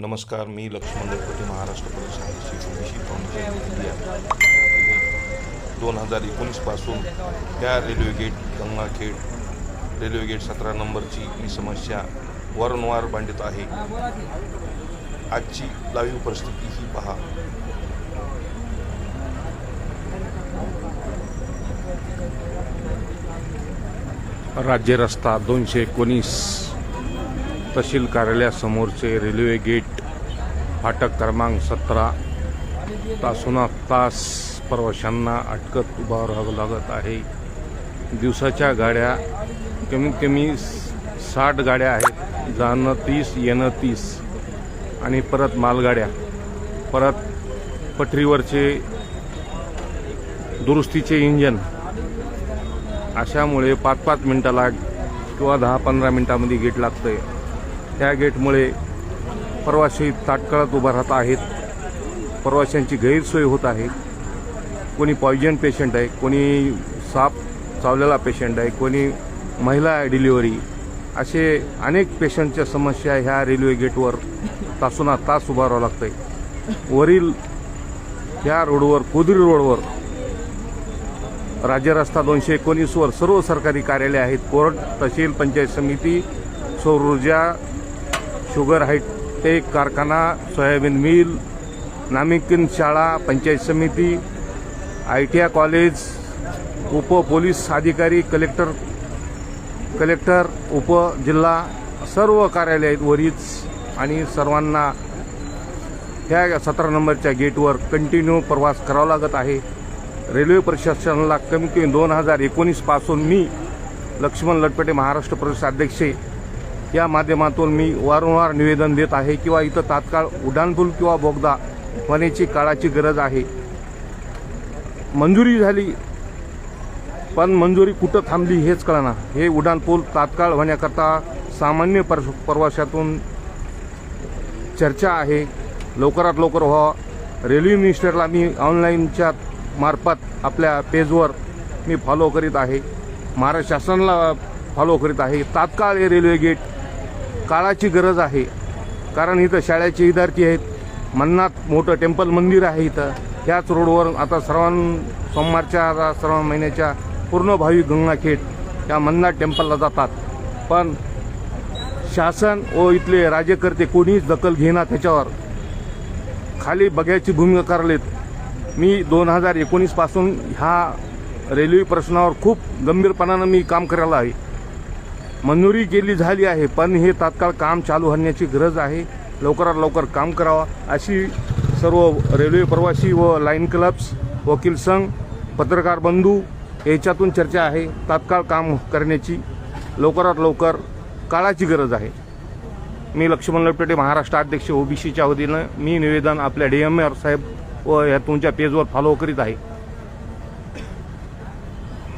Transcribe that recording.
नमस्कार मी लक्ष्मण गणपती महाराष्ट्र प्रदेश आदिवासी foundation India. दोन हजार एकोणीसपासून त्या railway gate Gangakhed railway gate सतरा नंबरची ही समस्या वारंवार मांडत आहे. आजची लाईव्ह परिस्थिती ही पहा. राज्य रस्ता दोनशे एकोणीस तहसील कार्यालयासमोरचे रेल्वे गेट फाटक क्रमांक सतरा. तासुना तास प्रवाशांना अटकत उभा राहावं लागत आहे. दिवसाच्या गाड्या कमीत कमी साठ गाड्या आहेत. जाणं तीस येणं तीस. आणि परत मालगाड्या. परत पटरीवरचे दुरुस्तीचे इंजन. अशामुळे पाच पाच मिनटाला किंवा दहा पंधरा मिनटामध्ये गेट लागतं आहे त्या गेटमुळे प्रवासी ताटकळत उभा राहत आहेत. प्रवाशांची गैरसोय होत आहे. कोणी पॉयजन पेशंट आहे कोणी साप चावलेला पेशंट आहे कोणी महिला डिलिव्हरी असे अनेक पेशंटच्या समस्या ह्या रेल्वे गेटवर तासुना तास उभारावं लागतं आहे वरील ह्या रोडवर कोदरी रोडवर राज्य रस्ता दोनशे एकोणीसवर सर्व सरकारी कार्यालय आहेत. कोर्ट तहसील पंचायत समिती सौर ऊर्जा शुगर हायटेक कारखाना सोयाबीन मिल नामिकीन शाळा पंचायत समिती आय टी आय कॉलेज उप पोलीस अधिकारी कलेक्टर कलेक्टर उप जिल्हा सर्व कार्यालय आहेत वरीच आणि सर्वांना ह्या सतरा नंबरच्या गेटवर कंटिन्यू प्रवास करावा लागत आहे. रेल्वे प्रशासनाला कमी कमी दोन हजार एकोणीसपासून मी लक्ष्मण लटपटे महाराष्ट्र प्रदेश अध्यक्ष या माध्यमातून मी वारंवार निवेदन देत आहे किंवा इथं तात्काळ उड्डाणपूल किंवा बोगदा होण्याची काळाची गरज आहे. मंजुरी झाली पण मंजुरी कुठं थांबली हेच कळना. हे उड्डाणपूल तात्काळ होण्याकरता सामान्य पर प्रवाशातून चर्चा आहे. लवकरात लवकर व्हावं रेल्वे मिनिस्टरला मी ऑनलाईनच्या मार्फत आपल्या पेजवर मी फॉलो करीत आहे. महाराष्ट्र शासनाला फॉलो करीत आहे. तात्काळ हे रेल्वे गेट काळाची गरज आहे. कारण इथं शाळेचे विद्यार्थी आहेत. मन्नाथ मोठं टेम्पल मंदिर आहे इथं. त्याच रोडवर आता सर्वां सोमवारच्या आता श्रावण महिन्याच्या पूर्ण भाविक गंगाखेड या मन्नाथ टेम्पलला जातात. पण शासन व इथले राज्यकर्ते कोणीच दखल घेणार त्याच्यावर. खाली बघायची भूमिका करलेत मी दोन हजार एकोणीसपासून ह्या रेल्वे प्रश्नावर खूप गंभीरपणानं मी काम करायला आहे. मंजुरी केली झाली आहे पण हे तात्काळ काम चालू होण्याची गरज आहे. लवकरात लवकर काम करावा अशी सर्व रेल्वे प्रवासी व लाईन क्लब्स वकील संघ पत्रकार बंधू याच्यातून चर्चा आहे. तात्काळ काम करण्याची लवकरात लवकर काळाची गरज आहे. मी लक्ष्मण लपटे महाराष्ट्र अध्यक्ष ओबीसीच्या वतीनं मी निवेदन आपल्या डी एम आर साहेब व ह्या तुमच्या पेजवर फॉलो करीत आहे.